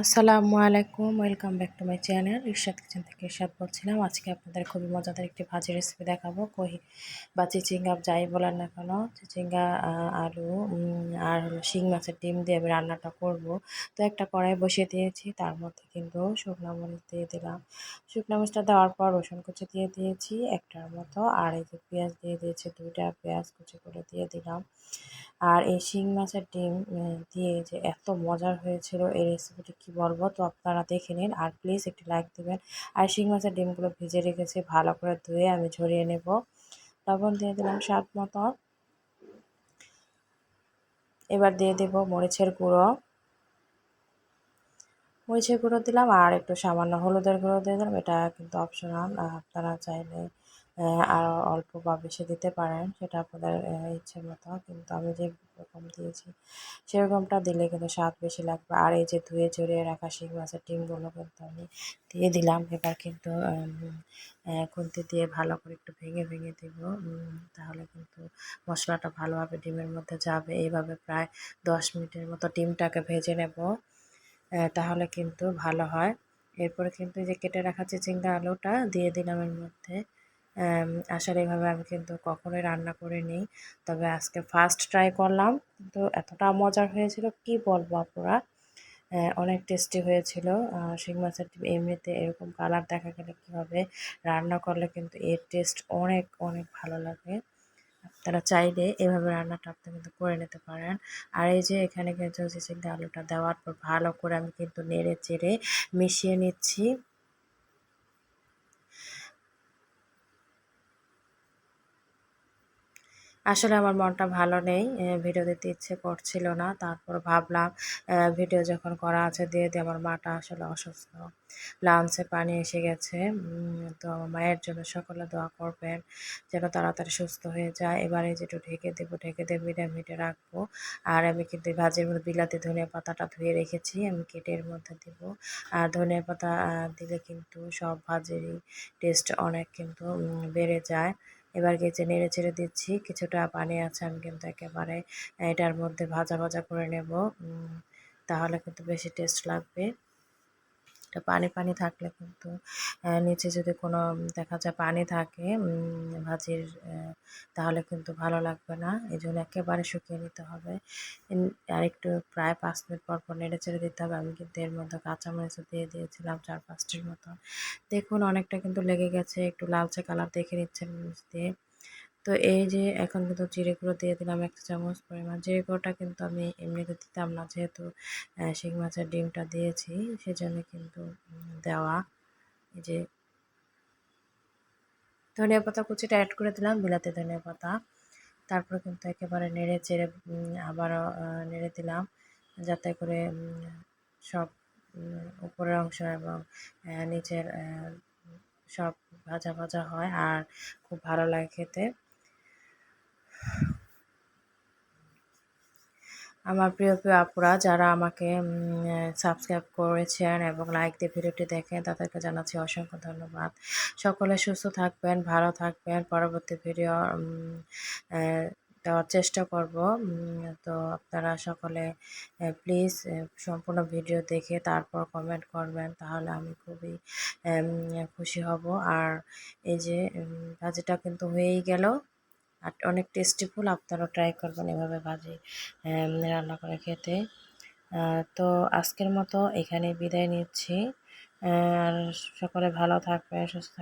আসসালামু আলাইকুম, welcome back to my channel. Irshad kitchen থেকে ইরশাদ বলছিলাম। আজকে আপনাদের খুবই মজাদার একটি ভাজি রেসিপি দেখাবো। কহি বা চিচিঙ্গা যাই বলেন না কেন, চিচিঙ্গা আলু আর হলো শিং মাছের ডিম দিয়ে আমি রান্নাটা করব। তো একটা কড়াই বসিয়ে দিয়েছি, তার মধ্যে কিন্তু শুকনো মরিচ দিয়ে দিলাম। শুকনো মরিচটা দেওয়ার পর রসুন কুচি দিয়ে দিয়েছি, একটার মতো। আর এই যে পেঁয়াজ দিয়ে দিয়েছি, দুইটা পেঁয়াজ কুচি করে দিয়ে দিলাম। আর এই শিং মাছের ডিম দিয়ে যে এত মজার হয়েছিল এই রেসিপিটি কি বলব তো আপনারা দেখে নিন আর প্লিজ একটি লাইক দেবেন। আর শিং মাছের ডিমগুলো ভিজে রেখেছি, ভালো করে ধুয়ে আমি ঝরিয়ে নেব। লবণ দিয়ে দিলাম স্বাদ মতো। এবার দিয়ে দেব মরিচের গুঁড়ো। মরিচের গুঁড়ো দিলাম আর একটু সামান্য হলুদের গুঁড়ো দিয়ে দিলাম। এটা কিন্তু অপশনাল আপনারা চাইলে আর অল্প বা বেশি দিতে পারেন, সেটা আপনাদের ইচ্ছে মতো। কিন্তু আমি যে রকম দিয়েছি, সেরকমটা দিলে কিন্তু স্বাদ বেশি লাগবে। আর এই যে ধুয়ে চড়িয়ে রাখা শিং মাছের ডিমগুলো কিন্তু আমি দিয়ে দিলাম। এবার কিন্তু খুন্তি দিয়ে ভালো করে একটু ভেঙে ভেঙে দেব। তাহলে কিন্তু মশলাটা ভালোভাবে ডিমের মধ্যে যাবে। এইভাবে প্রায় দশ মিনিটের মতো ডিমটাকে ভেজে নেব। তাহলে কিন্তু ভালো হয়। এরপরে কিন্তু যে কেটে রাখা চিচিঙ্গা আলুটা, দিয়ে দিলাম এর মধ্যে। আসলে এভাবে আমি কিন্তু কখনোই রান্না করে নিই। তবে আজকে ফার্স্ট ট্রাই করলাম, কিন্তু এতটা মজার হয়েছিল, কি বলব আপনারা অনেক টেস্টি হয়েছিল। শিং মাছের এমনিতে এরকম কালার দেখা গেলে কী হবে? রান্না করলে কিন্তু এর টেস্ট অনেক অনেক ভালো লাগে। আপনারা চাইলে এভাবে রান্নাটা আপনি কিন্তু করে নিতে পারেন। আর এই যে এখানে কিন্তু চিচিঙ্গা আলুটা দেওয়ার পর ভালো করে আমি কিন্তু নেড়ে চেড়ে মিশিয়ে নিচ্ছি। আসলে আমার মনটা ভালো নেই ভিডিও দিতে ইচ্ছে করছিল না। তারপর ভাবলাম ভিডিও যখন করা আছে দিয়ে দিয়ে আমার মাটা আসলে অসুস্থ। লাঞ্চে পানি এসে গেছে তো আমার মায়ের জন্য সকলে দোয়া করবেন যেন তাড়াতাড়ি সুস্থ হয়ে যায়। এবারে যেটু ঢেকে দেবো ঢেকে দেবো মিটে মিটে রাখব। আর আমি কিন্তু ভাজির মধ্যে বিলাতি, ধনিয়া পাতাটা ধুয়ে রেখেছি, আমি কেটে এর মধ্যে দেবো। আর ধনিয়া পাতা দিলে কিন্তু সব ভাজিরই টেস্ট অনেক কিন্তু বেড়ে যায়। এবার গেছে নেড়ে ছেড়ে দিচ্ছি। কিছুটা পানি আছে, আমি কিন্তু একেবারে এটার মধ্যে ভাজা ভাজা করে নেব। তাহলে কিন্তু বেশি টেস্ট লাগবে। এটা পানি পানি থাকলে কিন্তু নিচে যদি কোনো দেখা যায় পানি থাকে ভাজির তাহলে কিন্তু ভালো লাগবে না। এই জন্য একেবারে শুকিয়ে নিতে হবে। আর একটু প্রায় পাঁচ মিনিট পর পর নেড়ে চেড়ে দিতে হবে। আমি কিন্তু এর মধ্যে কাঁচামরিচ দিয়ে দিয়েছিলাম চার পাঁচটির মতো। দেখুন, অনেকটা কিন্তু লেগে গেছে। একটু লালচে কালার দেখে নিচ্ছেন দিয়ে। তো এই যে এখন কিন্তু জিরে গুঁড়ো দিয়ে দিলাম একটা চামচ পরিমাণ। জিরে গুঁড়োটা কিন্তু আমি এমনিতে দিতাম না, যেহেতু শিং মাছের ডিমটা দিয়েছি, সেজন্য কিন্তু দেওয়া। এই যে ধনিয়া পাতা কুচিটা অ্যাড করে দিলাম, বিলাতি ধনিয়া পাতা। তারপর কিন্তু একেবারে নেড়ে চেড়ে আবারও নেড়ে দিলাম, যাতে করে সব উপরের অংশ এবং নিচের সব ভাজা ভাজা হয়, আর খুব ভালো লাগে খেতে। আমার প্রিয় প্রিয় আপুরা, যারা আমাকে সাবস্ক্রাইব করেছেন এবং লাইক দিয়ে ভিডিওটি দেখেন, তাদেরকে জানাচ্ছি অসংখ্য ধন্যবাদ। সকলে সুস্থ থাকবেন, ভালো থাকবেন। পরবর্তী ভিডিও দেওয়ার চেষ্টা করব। তো আপনারা সকলে প্লিজ সম্পূর্ণ ভিডিও দেখে তারপর কমেন্ট করবেন, তাহলে আমি খুবই খুশি হব। আর এই যে ভাজিটা কিন্তু হয়েই গেল। আর অনেক টেস্টিফুল আপনারাও ট্রাই করবেন এভাবে ভাজি রান্না করে খেতে। তো আজকের মতো এখানে বিদায় নিচ্ছি। আর সকলে ভালো থাকবে সুস্থ